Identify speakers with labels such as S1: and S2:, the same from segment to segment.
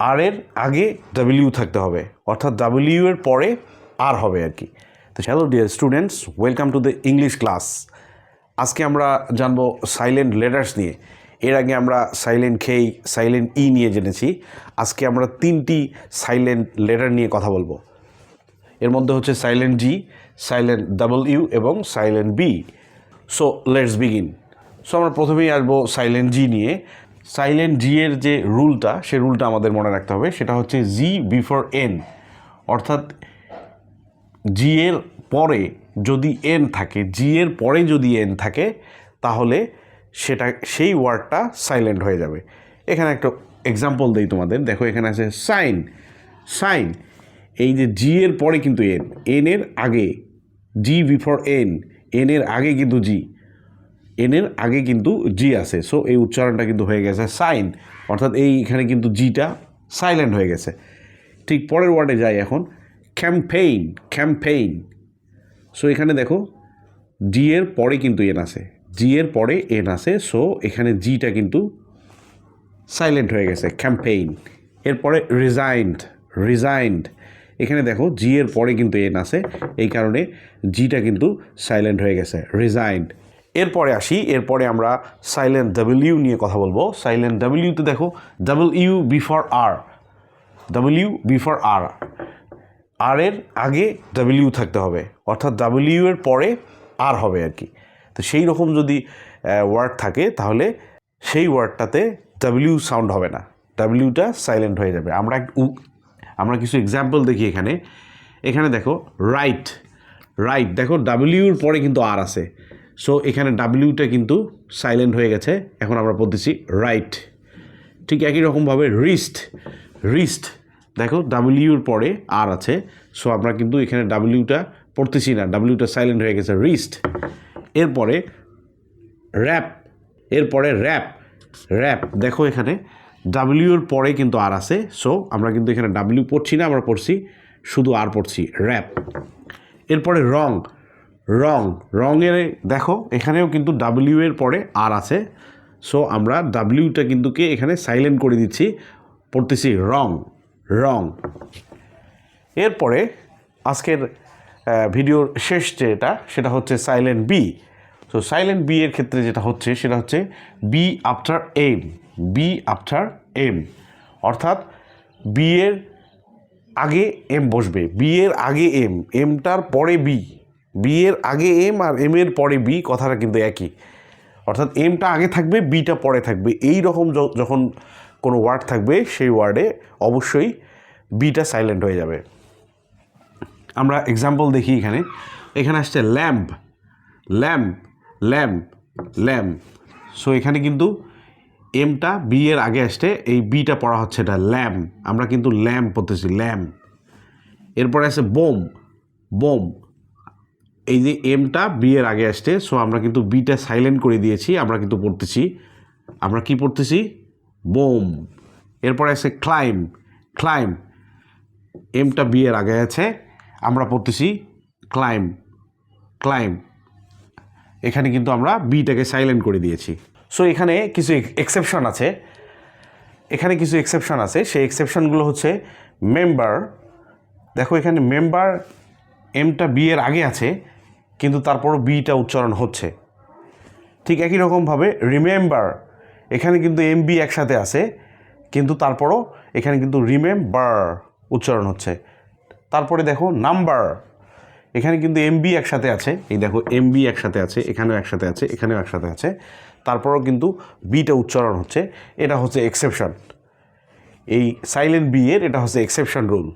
S1: আর এর আগে ডাব্লিউ থাকতে হবে, অর্থাৎ ডাব্লিউ এর পরে আর হবে আর কি। তো hello dear students welcome to the English class আজকে আমরা জানব সাইলেন্ট লেটার্স নিয়ে। এর আগে আমরা সাইলেন্ট খেই সাইলেন্ট ই নিয়ে জেনেছি। আজকে আমরা তিনটি সাইলেন্ট লেটার নিয়ে কথা বলব। এর মধ্যে হচ্ছে silent G silent double U এবং silent B so let's begin so আমরা প্রথমেই আসব সাইলেন্ট জি নিয়ে। সাইলেন্ট জি এর যে রুলটা, সে রুলটা আমাদের মনে রাখতে হবে। সেটা হচ্ছে জি বিফোর এন অর্থাৎ জি এর পরে যদি এন থাকে জি এর পরে যদি এন থাকে, তাহলে সেটা, সেই ওয়ার্ডটা সাইলেন্ট হয়ে যাবে। এখানে একটা এক্সাম্পল দিই তোমাদের। দেখো, এখানে আছে সাইন সাইন এই যে জি এর পরে কিন্তু এন এন এর আগে জি বিফোর এন এন এর আগে কিন্তু জি এন এর আগে কিন্তু জি আছে। সো এই উচ্চারণটা কিন্তু হয়ে গেছে সাইন অর্থাৎ এই এখানে কিন্তু জিটা সাইলেন্ট হয়ে গেছে। ঠিক পরের ওয়ার্ডে যাই এখন। ক্যাম্পেইন ক্যাম্পেইন সো এখানে দেখো জি এর পরে কিন্তু এন আছে। জি এর পরে এন আছে। সো এখানে জিটা কিন্তু সাইলেন্ট হয়ে গেছে। ক্যাম্পেইন এরপরে রিজাইন্ড রিজাইন্ড এখানে দেখো জি এর পরে কিন্তু এন আছে। এই কারণে জিটা কিন্তু সাইলেন্ট হয়ে গেছে। রিজাইন্ড এরপরে আসি, এরপরে আমরা সাইলেন্ট ডাব্লিউ নিয়ে কথা বলব। সাইলেন্ট ডাব্লিউতে দেখো double U before R W before R R এর আগে ডাব্লিউ থাকতে হবে, অর্থাৎ ডাব্লিউ এর পরে আর হবে আর কি। তো সেই রকম যদি ওয়ার্ড থাকে, তাহলে সেই ওয়ার্ডটাতে ডাব্লিউ সাউন্ড হবে না ডাব্লিউটা সাইলেন্ট হয়ে যাবে। আমরা আমরা কিছু এক্সাম্পল দেখি এখানে। এখানে দেখো রাইট রাইট দেখো ডাব্লিউর পরে কিন্তু আর আছে। সো এখানে ডাব্লিউটা কিন্তু সাইলেন্ট হয়ে গেছে। এখন আমরা পড়তেছি রাইট ঠিক একই রকমভাবে রিস্ট রিস্ট দেখো ডাব্লিউর পরে আর আছে। সো আমরা কিন্তু এখানে ডাব্লিউটা পড়তেছি না। ডাব্লিউটা সাইলেন্ট হয়ে গেছে রিস্ট এরপরে র্যাপ এরপরে র্যাপ র্যাপ দেখো এখানে ডাব্লিউর পরে কিন্তু আর আছে। সো আমরা কিন্তু এখানে ডাব্লিউ পড়ছি না, আমরা পড়ছি শুধু আর পড়ছি র্যাপ এরপরে রং। রং। রঙের, দেখো, এখানেও কিন্তু ডাব্লিউ এর পরে আর আছে। সো আমরা ডাব্লিউটা কিন্তু কে এখানে সাইলেন্ট করে দিচ্ছি। পড়তেছি রং রং। এরপরে আজকের ভিডিওর শেষ যেটা, সেটা হচ্ছে silent B so silent B এর ক্ষেত্রে যেটা হচ্ছে, সেটা হচ্ছে B after M B after M অর্থাৎ বি এর আগে এম বসবে বি এর আগে এম এমটার পরে বি বি এর আগে এম আর এম এর পরে বি, কথাটা কিন্তু একই। অর্থাৎ এমটা আগে থাকবে, বিটা পরে থাকবে। এই রকম যখন কোনো ওয়ার্ড থাকবে, সেই ওয়ার্ডে অবশ্যই বিটা সাইলেন্ট হয়ে যাবে। আমরা এক্সাম্পল দেখি এখানে। এখানে আসছে lamp. Lamp lamp lamp. So এখানে কিন্তু এমটা বি এর আগে আসছে, এই বিটা পড়া হচ্ছে এটা ল্যাম্প। আমরা কিন্তু ল্যাম্প পড়তেছি, ল্যাম্প। এরপরে আছে বোম বোম। এই যে এমটা বি এর আগে আসছে সো আমরা কিন্তু বিটা সাইলেন্ট করে দিয়েছি, আমরা কিন্তু পড়তেছি। আমরা কি পড়তেছি? বোম। এরপরে আছে ক্লাইম ক্লাইম এমটা বি এর আগে আছে, আমরা পড়তেছি ক্লাইম ক্লাইম এখানে কিন্তু আমরা বিটাকে সাইলেন্ট করে দিয়েছি। সো এখানে কিছু এক্সেপশন আছে। এখানে কিছু এক্সেপশন আছে। সেই এক্সেপশনগুলো হচ্ছে মেম্বার দেখো এখানে মেম্বার এমটা বি এর আগে আছে কিন্তু তারপরও বিটা উচ্চারণ হচ্ছে। ঠিক একই রকমভাবে রিমেম্বার এখানে কিন্তু এম বি একসাথে আছে, কিন্তু তারপরও এখানে কিন্তু রিমেম্বার উচ্চারণ হচ্ছে। তারপরে দেখো নাম্বার এখানে কিন্তু এমবি একসাথে আছে, এই দেখো এমবি একসাথে আছে, এখানেও একসাথে আছে, এখানেও একসাথে আছে। তারপরেও কিন্তু বিটা উচ্চারণ হচ্ছে, এটা হচ্ছে এক্সেপশন এই সাইলেন্ট বি এর, এটা হচ্ছে এক্সেপশন রুল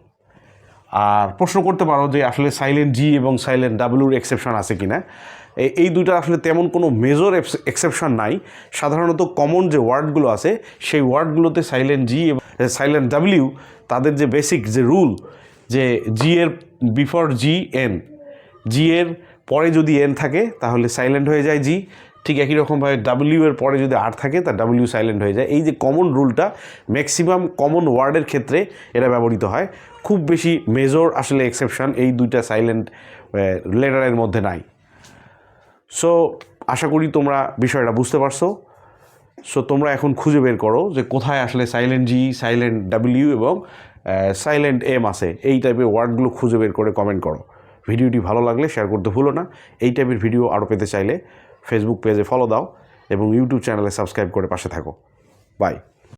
S1: আর প্রশ্ন করতে পারো যে আসলে সাইলেন্ট জি এবং সাইলেন্ট ডাব্লিউর এক্সেপশন আছে কি না এই দুইটা আসলে তেমন কোনো মেজর এক্সেপশন নাই। সাধারণত কমন যে ওয়ার্ডগুলো আছে, সেই ওয়ার্ডগুলোতে সাইলেন্ট জি এবং সাইলেন্ট ডাব্লিউ তাদের যে বেসিক যে রুল যে জি এর বিফোর জি এন জি এর পরে যদি এন থাকে, তাহলে সাইলেন্ট হয়ে যায় জি ঠিক একই রকমভাবে ডাব্লিউ এর পরে যদি আর থাকে, তা ডাব্লিউ সাইলেন্ট হয়ে যায়। এই যে কমন রুলটা ম্যাক্সিমাম কমন ওয়ার্ডের ক্ষেত্রে এটা ব্যবহৃত হয়। খুব বেশি মেজর আসলে এক্সেপশন এই দুইটা সাইলেন্ট লেটারের মধ্যে নাই। সো আশা করি তোমরা বিষয়টা বুঝতে পারছ। সো তোমরা এখন খুঁজে বের করো যে কোথায় আসলে সাইলেন্ট জি সাইলেন্ট ডাব্লিউ এবং সাইলেন্ট এম আছে। এই টাইপের ওয়ার্ডগুলো খুঁজে বের করে কমেন্ট করো। ভিডিওটি ভালো লাগলে শেয়ার করতে ভুলো না। এই টাইপের ভিডিও আরও পেতে চাইলে ফেসবুক পেজে ফলো দাও এবং ইউটিউব চ্যানেলে সাবস্ক্রাইব করে পাশে থাকো। বাই